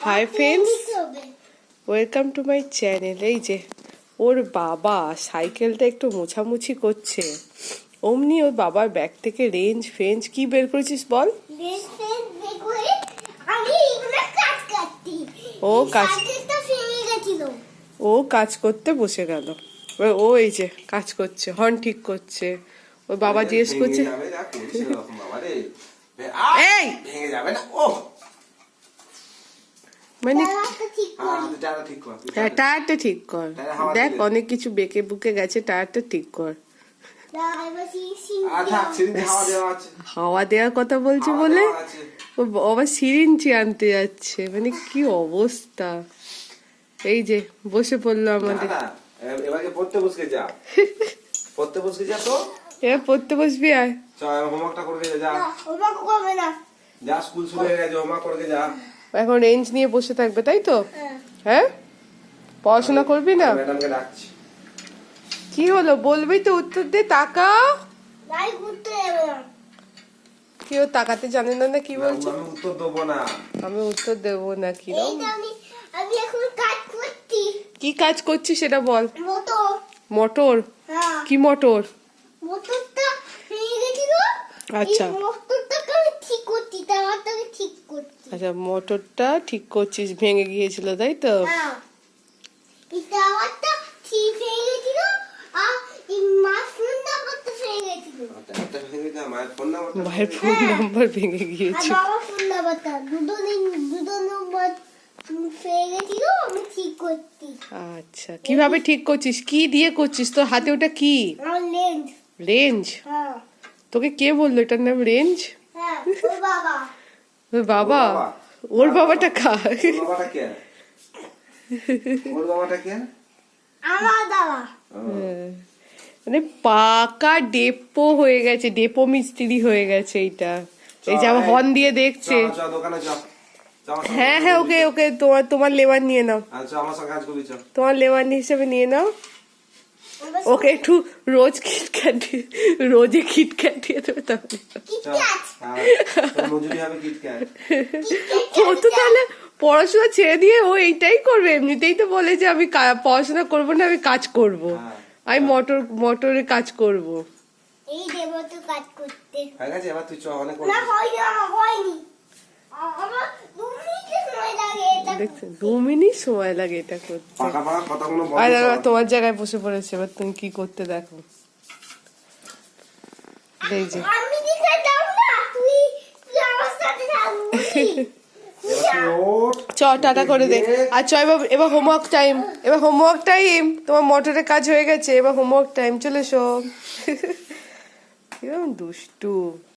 Hi friends welcome to my channel এই যে ওর বাবা সাইকেলটা একটু মোছামুছি করছে। অমনি ওর বাবার ব্যাগ থেকে রেঞ্জ ফেঞ্জ কি বের করেছিস বল? ও কাজ- ও কাজ করতে বসে গেল। ও- ও এই যে কাজ করছে হর্ন ঠিক করছে। ওর বাবা জিজ্ঞেস করছে! এই! ভেঙে যাবে না ও। মানে টায়ারটা ঠিক হ্যাঁ, টায়ারটা ঠিক কর দেখ অনেক কিছু বেঁকে বুকে গেছে টায়ারটা ঠিক কর হাওয়া দেওয়া আছে। হাওয়া দেওয়ার কথা বলছে বলে? ও আবার সিরিঞ্চি আনতে যাচ্ছে। মানে কি অবস্থা। এই যে বসে পড়ল আমাদের। এবারে পড়তে বসকে যা। পড়তে বসকে যা তো। এবার পড়তে বসবি আয়। চ হোমওয়ার্কটা করে যা। না করবে না। যা স্কুল শুরু হয়ে গেছে হোমওয়ার্ক করে যা। এখন রেঞ্জ নিয়ে বসে থাকবে তাই তো? হ্যাঁ। হ্যাঁ? পড়াশোনা করবি না? ম্যাডামকে কি হলো? বলবি তো উত্তর দে তাকা। নাই ঘুরতে যাবে। না কি ও তাকাতে জানে না না কি বলছে? আমি উত্তর দেবো না। আমি উত্তর দেবো না কি আমি আমি এখন কাজ করছি। কি কাজ করছিস সেটা বল। মতো মোটর? হ্যাঁ। কি মোটর? মোটরটা ভেঙে গেছিল। আচ্ছা। এই মোটরটাকে আমি ঠিক করছি টায়ারটাকে ঠিক করছি আচ্ছা মোটরটা ঠিক করছিস ভেঙে গিয়েছিল তাই তো? হ্যাঁ। হয়ে মায়ের ফোন ফোন নাম্বার ভেঙে আর গিয়েছে বাবা ফোন নাম্বারটা দুটো দিন দুটো নম্বর ফেয়ে গেছিল আমি ঠিক করছি। আচ্ছা কীভাবে ঠিক করছিস? কি দিয়ে করছিস? তোর হাতে ওটা কি? রেঞ্জ হ্যাঁ। তোকে কে বলল? এটার নাম রেঞ্জ হ্যাঁ ওর বাবা। ওর বাবাটা কার? ওর বাবাটা কে? ওর বাবাটা কে? আমার বাবা মানে পাকা ডেপো হয়ে গেছে ডেপো মিস্ত্রি হয়ে গেছে এইটা। এই যে আমার হর্ন দিয়ে দেখছে। হ্যাঁ হ্যাঁ ওকে ওকে তোমার তোমার লেবার নিয়ে নাও। চ তোমার লেবার হিসেবে নিয়ে নাও। ওকে একটু রোজ খিটখ্যাট দিয়ে রোজে খিটখ্যাট দিয়ে দেবে তাহলে। কিটক্যাট। হ্যাঁ, কিটক্যাট। ও তো তাহলে পড়াশোনা ছেড়ে দিয়ে ও এইটাই করবে এমনিতেই তো বলে যে আমি পড়াশোনা করব না আমি কাজ করব। হ্যাঁ। আমি মোটর মোটরে কাজ করব। এই দেব তো কাজ করতে। হয়ে গেছে? এবার তুই চ অনেক না হয়নি আমার হয়নি আমার মিনিট সময় লাগে এটা দেখছেন দু মিনিট সময় লাগে এটা করতে। আর তোমার জায়গায় বসে পড়েছে এবার তুমি কি করতে দেখো। এই যে। চ টাটা করে দে। আর চ এবার এবার হোমওয়ার্ক টাইম এবার হোমওয়ার্ক টাইম তোমার মোটরের কাজ হয়ে গেছে এবার হোমওয়ার্ক টাইম চলে এসো। দুষ্টু।